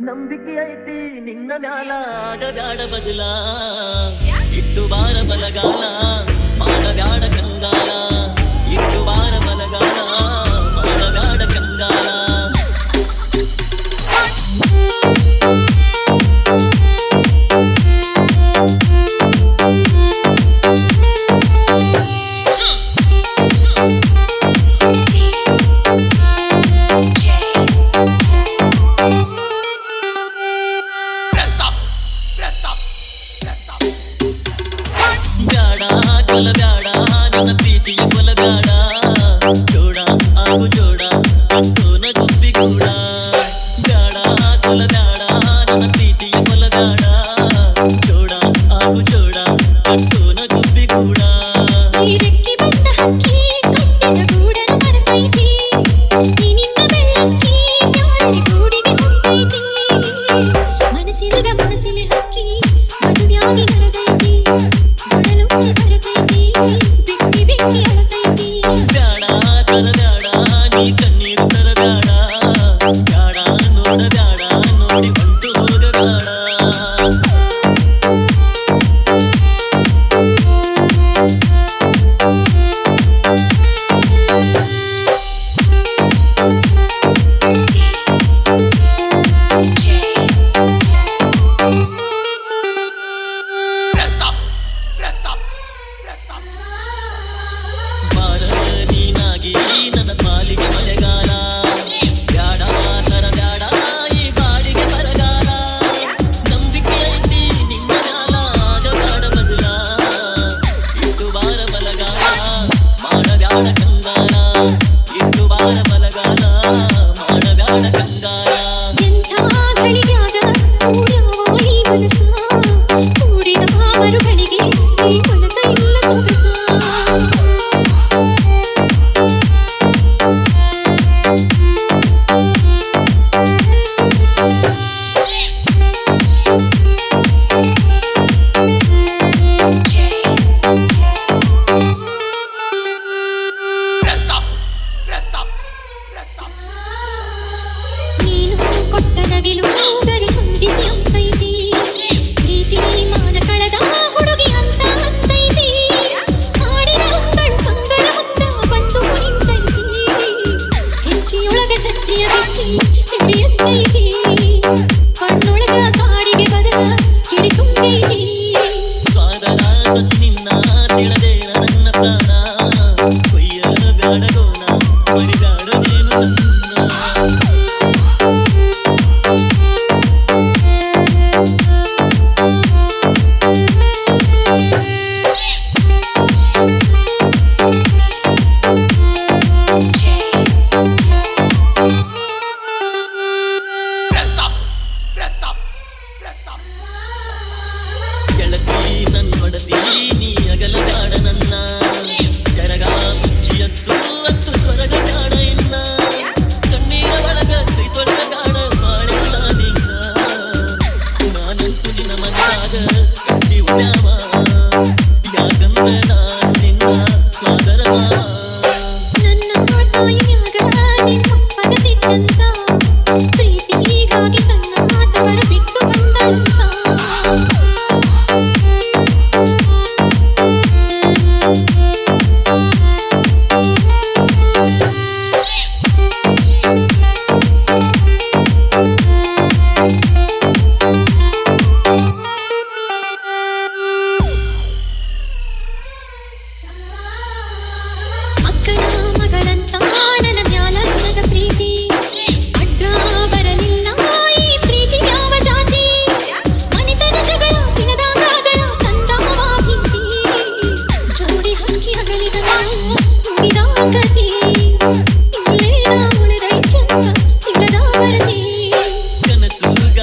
ನಂಬಿಕೆ ಐತಿ ನಿನ್ನ ಮ್ಯಾಲ ಆಡದಾಡ ಬದಲ. ಇಟ್ಟು ಬಾರ ಬಲಗಾಲ ಮಾಡಬ್ಯಾಡ ಕಂಗಾಲ. ചുണ്ടിലും down.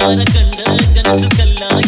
கண்ட கனசுக்கெல்லாம்